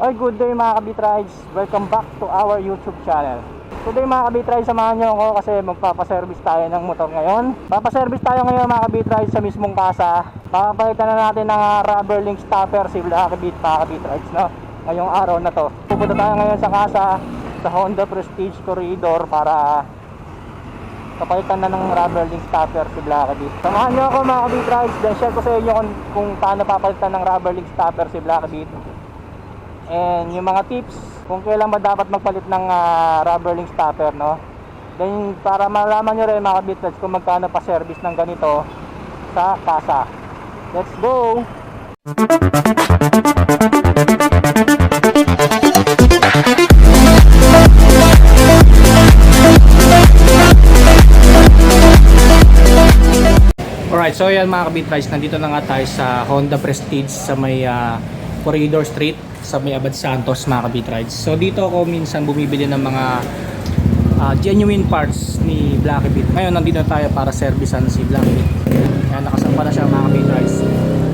Ay, good day mga kabitrides. Welcome back to our YouTube channel. Today mga kabitrides, samahan nyo ako kasi magpapaservice tayo ng motor ngayon. Papaservice tayo ngayon mga kabitrides sa mismong kasa. Papalitan na natin ng ah, rubber link stopper si Black Beat mga kabitrides, no? Ngayong araw na to. Pupunta tayo ngayon sa kasa sa Honda Prestige Corridor para kapalitan na ng rubber link stopper si Black Beat. Samahan nyo ako mga kabitrides, then share ko sa inyo kung, kung paano papalitan ng rubber link stopper si Black Beat. And yung mga tips kung kailan ba dapat magpalit ng ah, rubber link stopper, no? Then para malaman nyo rin mga kabitrides kung magkano pa service ng ganito sa kasa. Let's go! Alright, so yan mga kabitrise, nandito na nga tayo sa Honda Prestige sa may ah, Corridor Street sa may Abad Santos mga kabitrise. So dito ako minsan bumibili ng mga ah, genuine parts ni Blacky Beat. Ngayon nandito na tayo para servicean si Blacky Beat. Kaya nakasampa na siya mga kabitrise.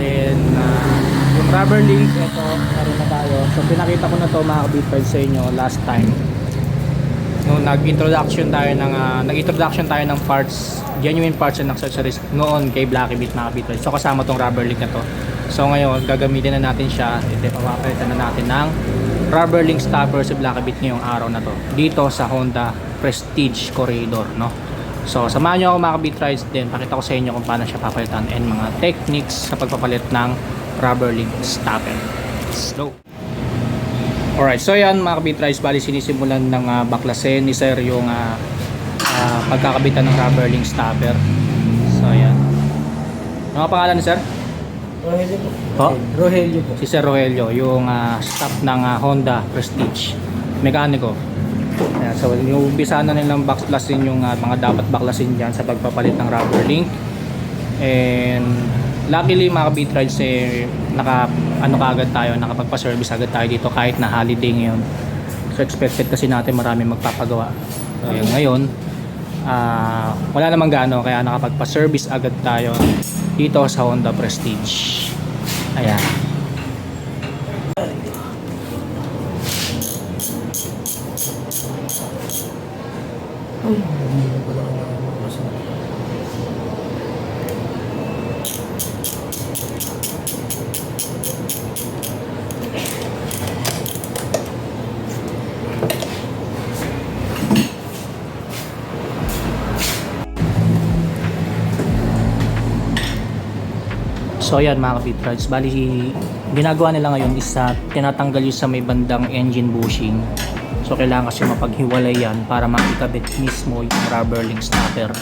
Then ah, yung rubber link, ito, meron na tayo. So pinakita ko na to mga kabitrise sa inyo last time no nag-introduction tayo ng ah, nag-introduction tayo ng parts, genuine parts and accessories noon kay Blacky Beat mga Beat. So kasama tong rubber link na to. So ngayon gagamitin na natin siya. Ito papapalitan na natin ng rubber link stopper si Blacky Beat ngayong araw na to. Dito sa Honda Prestige Corridor, no. So samahan niyo ako mga Beat Rides din. Pakita ko sa inyo kung paano siya papalitan and mga techniques sa pagpapalit ng rubber link stopper. Let's go. Alright, so yan mga kabitrise, bali sinisimulan ng ah, baklasin ni sir yung ah, ah, pagkakabitan ng rubber link stopper. So yan. Ano ang pangalan ni sir? Rogelio po. Po? Rogelio po. Si Sir Rogelio, yung ah, staff ng ah, Honda Prestige. Mekaniko. Ayan, so yung umpisa na nilang baklasin yung ah, mga dapat baklasin dyan sa pagpapalit ng rubber link. And luckily mga rides eh naka ano kaagad tayo nakapagpa-service agad tayo dito kahit na holiday ngayon. So expected kasi natin marami magpapagawa. So ngayon ah wala namang gaano kaya nakapagpa-service agad tayo dito sa Honda Prestige. Ayan So ayan mga kapit rides, bali ginagawa nila ngayon is sa tinatanggal yung sa may bandang engine bushing. So kailangan kasi mapaghiwalay yan para makikabit mismo yung rubber link stopper.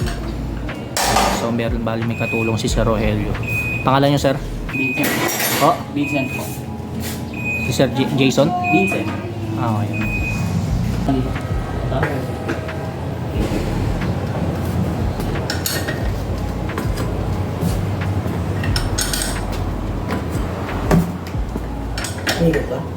So meron bali may katulong si Sir Rogelio. Pangalan niyo sir? Vincent. Oh, Vincent si Sir J- Jason? Vincent. Ah, okay. Hindi ba? Ano nila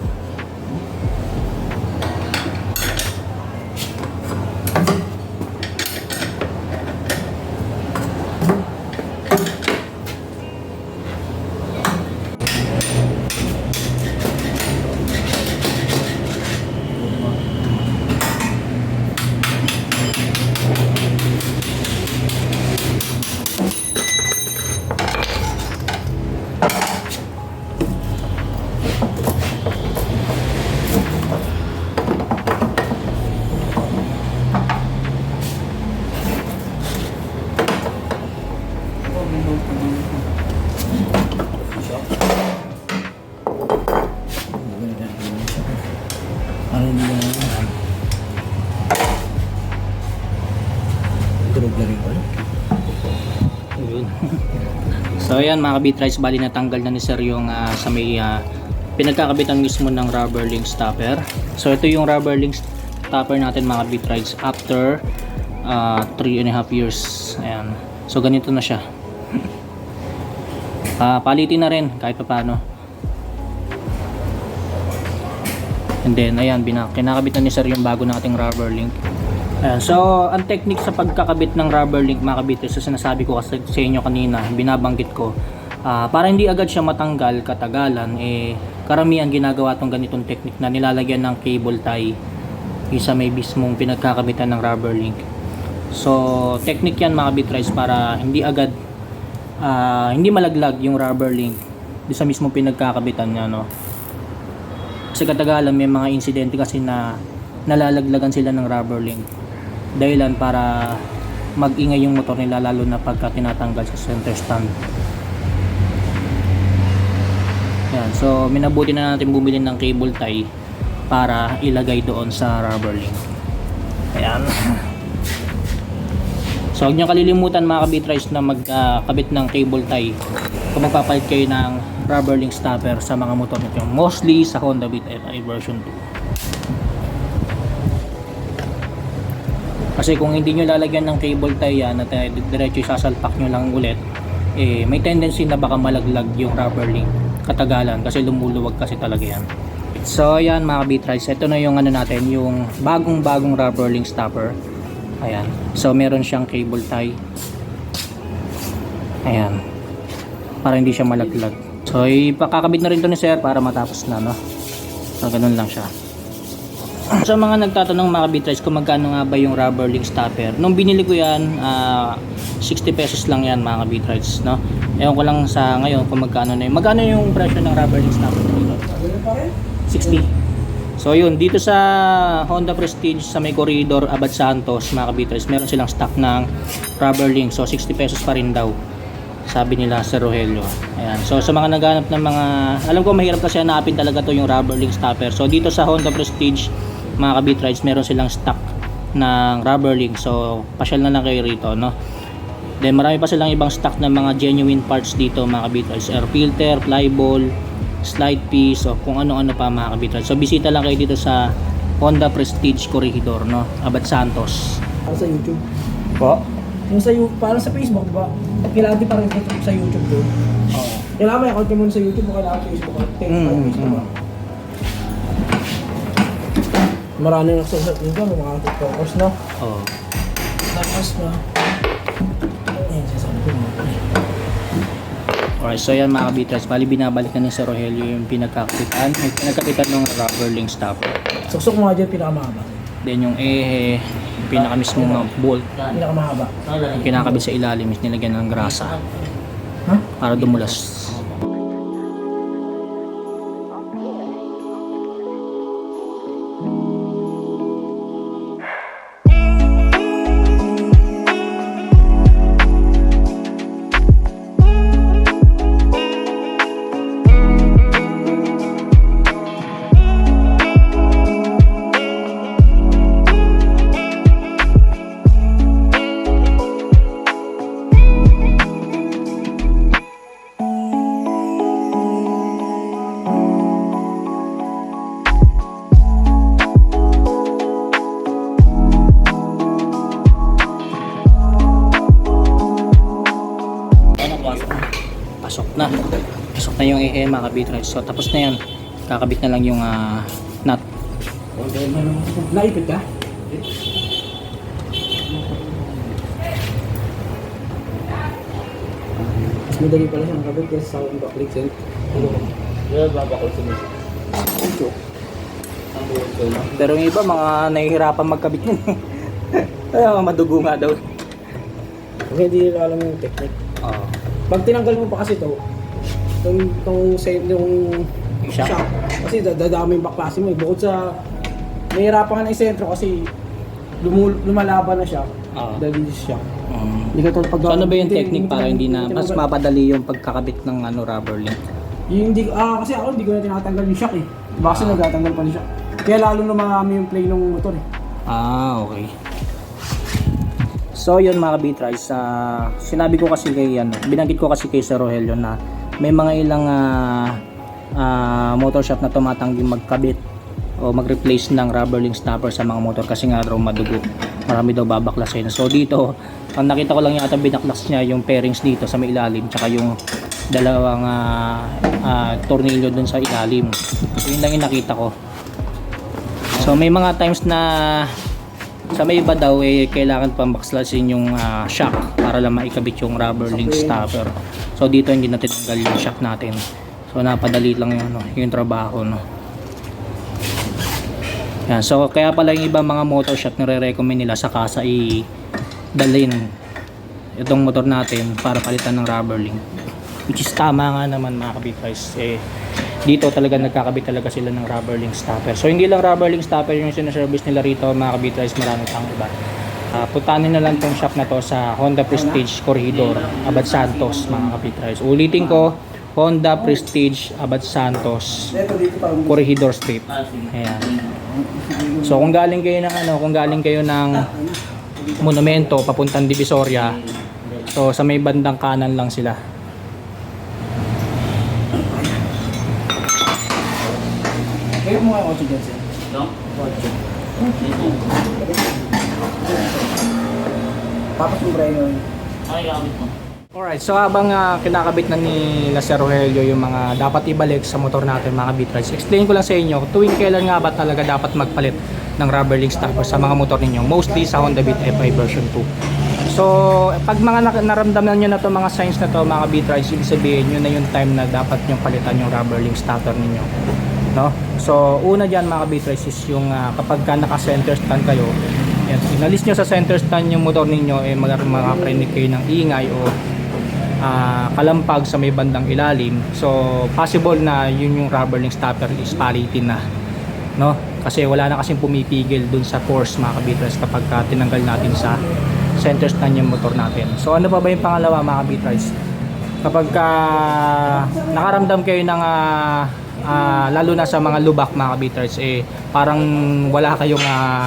so ayan mga kabit rides, bali natanggal na ni sir yung ah, sa may ah, pinagkakabitan mismo ng rubber link stopper. So ito yung rubber link stopper natin mga kabit rides after 3 and a half years. Ayan. So ganito na siya. Ah, palitin na rin kahit pa paano. And then ayan, bina kinakabit na ni sir yung bago nating rubber link. Ayan, so, ang technique sa pagkakabit ng rubber link mga kabit, so sinasabi ko kasi sa inyo kanina, binabanggit ko, ah, para hindi agad siya matanggal katagalan, eh, karamihan ginagawa tong ganitong technique na nilalagyan ng cable tie isa may mismong pinagkakabitan ng rubber link. So, technique yan mga bitrice para hindi agad ah, hindi malaglag yung rubber link di sa mismong pinagkakabitan niya no. Kasi katagalan may mga insidente kasi na nalalaglagan sila ng rubber link. Dahilan para mag-ingay yung motor nila lalo na pagka tinatanggal sa center stand. Yan, so minabuti na natin bumili ng cable tie para ilagay doon sa rubber link. Ayan. So huwag nyo kalilimutan mga kabitrise na magkabit ng cable tie kung magpapalit kayo ng rubber link stopper sa mga motor nito. Mostly sa Honda Beat FI version 2. Kasi kung hindi nyo lalagyan ng cable tie yan at eh, diretso sasalpak nyo lang ulit, eh, may tendency na baka malaglag yung rubber link katagalan kasi lumuluwag kasi talaga yan. So ayan mga bitrise, ito na yung ano natin, yung bagong bagong rubber link stopper. Ayan. So meron siyang cable tie. Ayan. Para hindi siya malaglag. So ipakakabit na rin to ni sir para matapos na no. So ganun lang siya. Sa mga nagtatanong mga bitrise kung magkano nga ba yung rubber link stopper. Nung binili ko yan, ah, 60 pesos lang yan mga bitrise no. Ewan ko lang sa ngayon kung magkano na yun. Magkano yung presyo ng rubber link stopper dito? 60. So yun, dito sa Honda Prestige sa may corridor Abad Santos, mga kabiters, meron silang stock ng rubber link. So 60 pesos pa rin daw. Sabi nila sa Rogelio. Ayan. So sa mga naghanap ng mga, alam ko mahirap kasi hanapin talaga to yung rubber link stopper. So dito sa Honda Prestige, mga kabitrides, meron silang stock ng rubber link. So pasyal na lang kayo rito, no? Then marami pa silang ibang stock ng mga genuine parts dito, mga kabitrides. Air filter, flyball, slide piece o kung ano-ano pa mga kabitan. So bisita lang kayo dito sa Honda Prestige Corregidor, no? Abad Santos. Para sa YouTube. Po? Yung sa, parang sa Facebook, di ba? Kailangan din parang ito sa YouTube doon. Oo. Kailangan may account ka muna sa YouTube o kailangan Facebook ka. Take Mm, mm, mm, mm. Marami nang nagsasabi dito, mga tiktokers, no? Oo. Tapos na. Alright, so yan mga kabitas. Bali binabalikan ni Sir Rogelio yung pinagkakitan. Yung pinagkakitan ng rubber link stopper. Suksok mo nga dyan, pinakamahaba. Then yung ehe, yung pinaka mismong mga bolt, Pinakamahaba. yung kinakabit sa ilalim is nilagyan ng grasa Ha? para dumulas. Yung ehe mga kabitas. So tapos na yan. Kakabit na lang yung ah, nut. Naipit ka? Madali pala siyang kabit kasi sa akong backlit set. Yeah, babakol sa mga. Pero yung iba mga nahihirapan magkabit yun. Kaya madugo nga daw. Hindi nila alam yung technique. Oo. Pag tinanggal mo pa kasi to, yung, yung, sa- yung Yung shock. shock, kasi da- dadami yung baklase mo. eh. Bukod sa, nahihirapan ka na isentro kasi lumul- lumalaban na siya. Oo. Dahil siya. Mm. Hindi ka tulad pag... So ano ba yung technique para hindi na mas mapadali yung pagkakabit ng ano rubber link? Yung hindi, ah, kasi ako hindi ko na tinatanggal yung shock eh. Baka kasi Ah. nagtatanggal pa ng shock. Kaya lalo na marami yung play ng motor eh. Ah, okay. So yun mga bitries, ah sinabi ko kasi kay ano, binanggit ko kasi kay Sir Rogelio na may mga ilang ah, ah, motor shop na tumatanggi magkabit o mag-replace ng rubber link stopper sa mga motor kasi nga raw madugo. Marami daw babaklasin. So dito, ang nakita ko lang yata binaklas niya yung pairings dito sa may ilalim tsaka yung dalawang ah, ah, tornilyo dun sa ilalim. So yun lang yung nakita ko. So may mga times na sa may iba daw eh kailangan pang backslasin yung ah, shock para lang maikabit yung rubber link stopper. So dito hindi natin tanggal yung shock natin. So napadali lang yung, ano, yung trabaho no. Yan, so kaya pala yung ibang mga motor shop nire-recommend nila sa kasa i dalhin itong motor natin para palitan ng rubber link. Which is tama nga naman mga kabiters. Eh, dito talaga nagkakabit talaga sila ng rubber link stopper. So hindi lang rubber link stopper yung sinaservice nila rito mga kabiters, marami pang iba. Uh, puntahan nyo na lang tong shop na to sa Honda Prestige Corridor, Abad Santos mga kabiters. Ulitin ko, Honda Prestige Abad Santos. Corridor Street. Ayan. So kung galing kayo ng ano, kung galing kayo ng Monumento papuntang Divisoria, so sa may bandang kanan lang sila. Kayo mo nga 8 dyan sir. No? 8. Ito. Tapos yung brain yun. Ay, gamit mo. Alright, so habang ah, kinakabit na ni na Sir Rogelio yung mga dapat ibalik sa motor natin mga bitrides, explain ko lang sa inyo tuwing kailan nga ba talaga dapat magpalit ng rubber link stopper sa mga motor ninyo, mostly sa Honda Beat FI version 2. So, pag mga naramdaman nyo na to mga signs na to mga bitrides, ibig sabihin yun na yung time na dapat nyo palitan yung rubber link stopper ninyo. No? So, una dyan mga bitrides is yung ah, kapag ka naka-center stand kayo, yan, inalis nyo sa center stand yung motor ninyo, eh, mag makakarinig kayo ng ingay o ah, kalampag sa may bandang ilalim. So, possible na yun yung rubber link stopper is palitin na. No? Kasi wala na kasing pumipigil dun sa force mga kabitras kapag ka tinanggal natin sa center stand yung motor natin. So, ano pa ba yung pangalawa mga kabitras? Kapag ka nakaramdam kayo ng ah, ah, lalo na sa mga lubak mga kabitras, eh, parang wala kayong ah,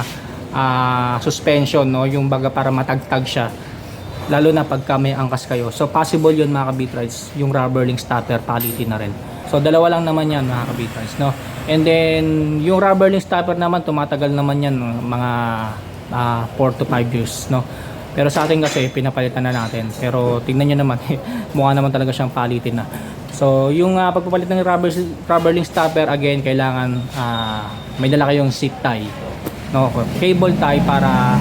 ah, suspension, no? yung baga para matagtag siya lalo na pagka may angkas kayo. So possible yun mga kabitrides, yung rubber link starter palitin na rin. So dalawa lang naman yan mga kabitrides, no? And then yung rubber link starter naman tumatagal naman yan no? mga 4 to 5 years, no? Pero sa atin kasi pinapalitan na natin. Pero tingnan nyo naman, mukha naman talaga siyang palitin na. So yung uh, pagpapalit ng rubber, rubber link stopper again kailangan ah, may dala kayong zip tie no cable tie para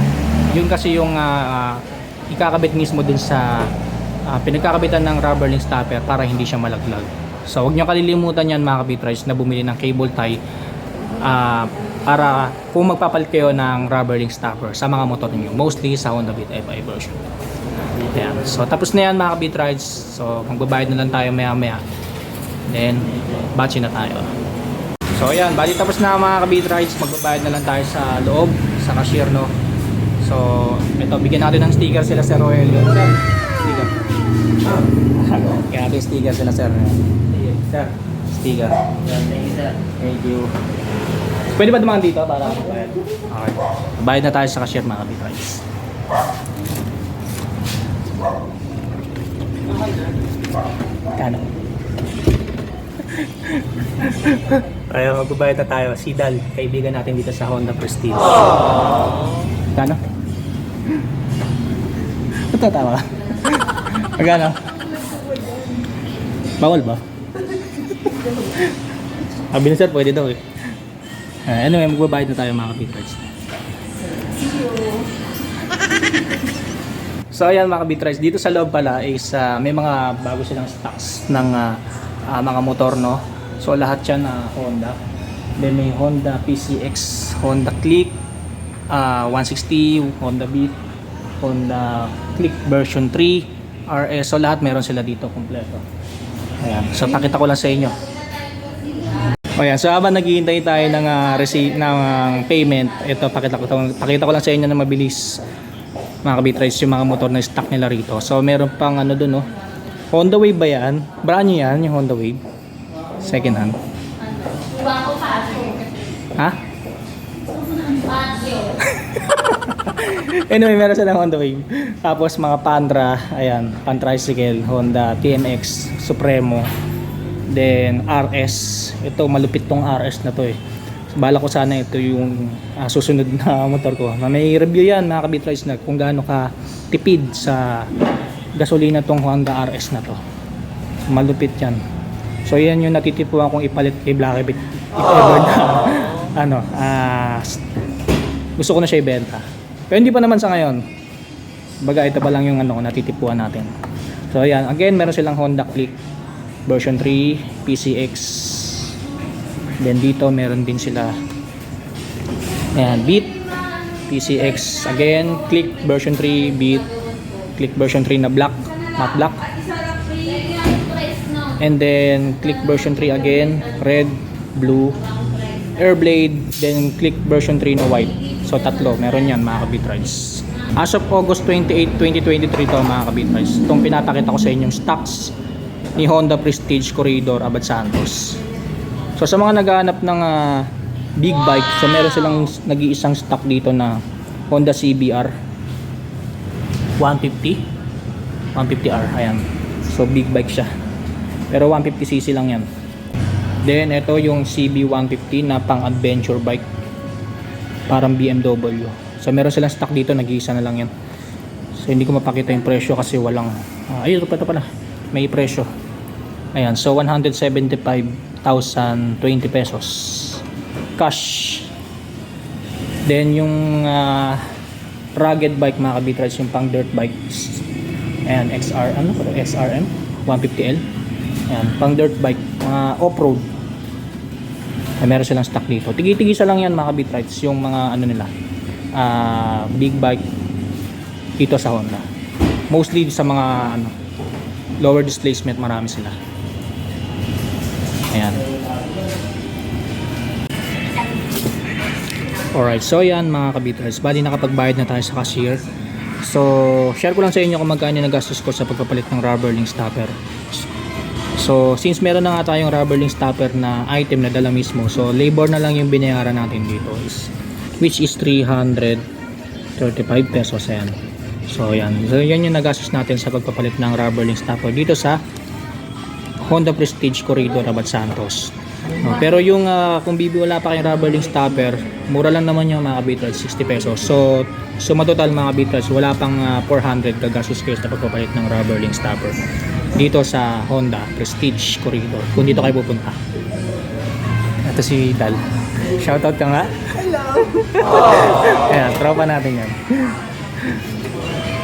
yun kasi yung ah, ikakabit mismo dun sa ah, pinagkakabitan ng rubber link stopper para hindi siya malaglag. So huwag niyo kalilimutan yan mga kabitrides na bumili ng cable tie ah, para kung magpapalit kayo ng rubber link stopper sa mga motor niyo mostly sa Honda Beat FI version. Ayan. So tapos na yan mga kabitrides. So magbabayad na lang tayo maya maya. Then batch na tayo. So ayan, bali tapos na mga kabit rides, magbabayad na lang tayo sa loob, sa cashier no. So, ito, bigyan natin ng sticker sila Sir Rogelio. Sir, sticker. Bigyan natin sticker sila Sir. Sir, sticker. Thank you, sir. Thank you. Pwede ba dumaan dito para magbayad? Okay. Bayad na tayo sa cashier mga kabit rides. Kano? Tayo, magbabayad na tayo. Si Dal, kaibigan natin dito sa Honda Prestige. Kano? Natatawa ka? Magkano? Bawal ba? Sabi ni sir, pwede daw eh. Uh, anyway, magbabayad na tayo mga kapitrides. So ayan mga kabitrides, dito sa loob pala is ah, may mga bago silang stocks ng ah, ah, mga motor no. So lahat yan na Honda. Then may Honda PCX, Honda Click, ah, 160, Honda Beat, Honda Click version 3, RS. So lahat meron sila dito kompleto. Ayan. So pakita ko lang sa inyo. O yan, so habang naghihintay tayo ng ah, receipt ng ah, payment, ito pakita ko pakita ko lang sa inyo na mabilis mga kabitrays yung mga motor na stock nila rito. So meron pang ano doon no. Honda Wave ba yan? Brand new yan, yung Honda Wave. Second hand. Ha? anyway, meron silang Honda Wave. Tapos mga Pandra, ayan, Pan Tricycle, Honda TNX, Supremo. Then RS, ito malupit tong RS na to eh. Bala ko sana ito yung ah, susunod na motor ko. May review yan mga kabitrides na kung gaano ka tipid sa gasolina tong Honda RS na to. Malupit yan. So yan yung natitipuan kong ipalit kay Blackbit if ever na ano, ah, gusto ko na siya ibenta. Pero hindi pa naman sa ngayon. Baga ito pa lang yung ano, natitipuan natin. So ayan, again meron silang Honda Click version 3 PCX then dito meron din sila. Ayan Beat PCX again click version 3 Beat click version 3 na black matte black. And then click version 3 again red blue airblade. Then click version 3 na white. So tatlo. Meron yan mga kabit rides. As of August 28, 2023 to mga kabit rides. Itong pinapakita ko sa inyong stocks ni Honda Prestige Corridor Abad Santos. So sa mga naghahanap ng ah, big bike so meron silang nag-iisang stock dito na Honda CBR 150 150R ayan. So big bike siya. Pero 150cc lang yan. Then ito yung CB150 na pang adventure bike. Parang BMW so meron silang stock dito nag-iisa na lang yan. So hindi ko mapakita yung presyo kasi walang uh, ayun ito pa ito pala. May presyo ayan so 175,020 pesos. Cash. Then yung ah, rugged bike mga kabitrides yung pang dirt bikes. Ayan XR ano to? SRM 150L ayan pang dirt bike mga off-road. Ay meron silang stock dito. Tigi-tigisa lang yan mga kabitrides yung mga ano nila ah, big bike dito sa Honda. Mostly sa mga ano lower displacement marami sila ayan Alright, so yan mga kabiters. Bali nakapagbayad na tayo sa cashier. So, share ko lang sa inyo kung magkano yung nagastos ko sa pagpapalit ng rubber link stopper. So, since meron na nga tayong rubber link stopper na item na dala mismo, so labor na lang yung binayaran natin dito is which is 335 pesos ayan. So, yan. So, yan yung nagastos natin sa pagpapalit ng rubber link stopper dito sa Honda Prestige Corridor Abad Santos. No, pero yung ah, kung bibi wala pa kayong rubber link stopper, mura lang naman yung mga bitrate 60 pesos. So suma total mga bitrates, wala pang ah, 400 gagastos kayo sa pagpapalit ng rubber link stopper dito sa Honda Prestige Corridor. Kung dito kayo pupunta. Ito si Dal. Shoutout ka nga. Hello. Ayan, tropa natin yan.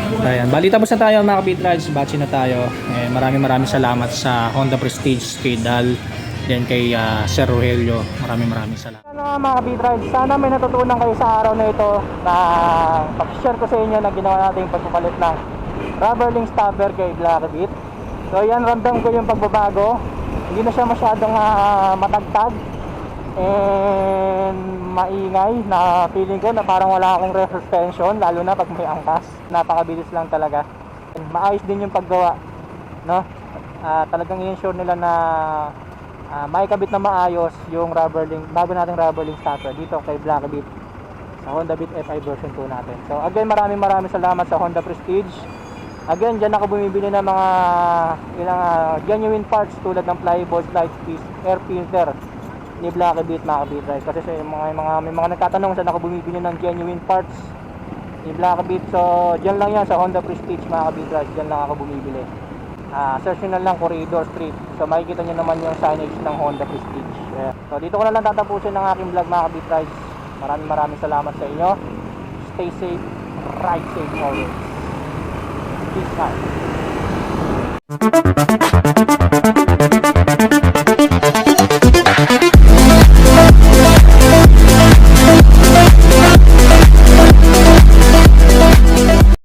Ayan, bali tapos na tayo mga kapitrides, batch na tayo. Eh, maraming maraming salamat sa Honda Prestige kay Dal, then kay ah, Sir Rogelio. Maraming maraming salamat. Ano mga kapitrides, sana may natutunan kayo sa araw na ito na pag-share ko sa inyo na ginawa natin yung pagpapalit ng rubber link stopper kay Black Beat. So yan, ramdam ko yung pagbabago. Hindi na siya masyadong ah, matagtag and maingay na feeling ko na parang wala akong rear suspension lalo na pag may angkas napakabilis lang talaga. Maayos din yung paggawa no? Ah, talagang i-ensure nila na ah, maikabit na maayos yung rubber link bago nating rubber link stopper dito kay Black Beat sa Honda Beat FI version 2 natin. So again maraming maraming salamat sa Honda Prestige. Again, dyan ako bumibili ng mga ilang ah, genuine parts tulad ng flyballs, light piece, air filter ni Black Beat mga kabitray kasi sa mga, mga may mga nagtatanong saan ako bumibili ng genuine parts ni Black Beat so dyan lang yan sa Honda Prestige mga kabitray dyan lang ako bumibili. Ah search na lang Corridor Street. So makikita nyo naman yung signage ng Honda Prestige. Yeah. so dito ko na lang tatapusin ng aking vlog mga kabitray maraming maraming salamat sa inyo. Stay safe. Ride safe always. Peace out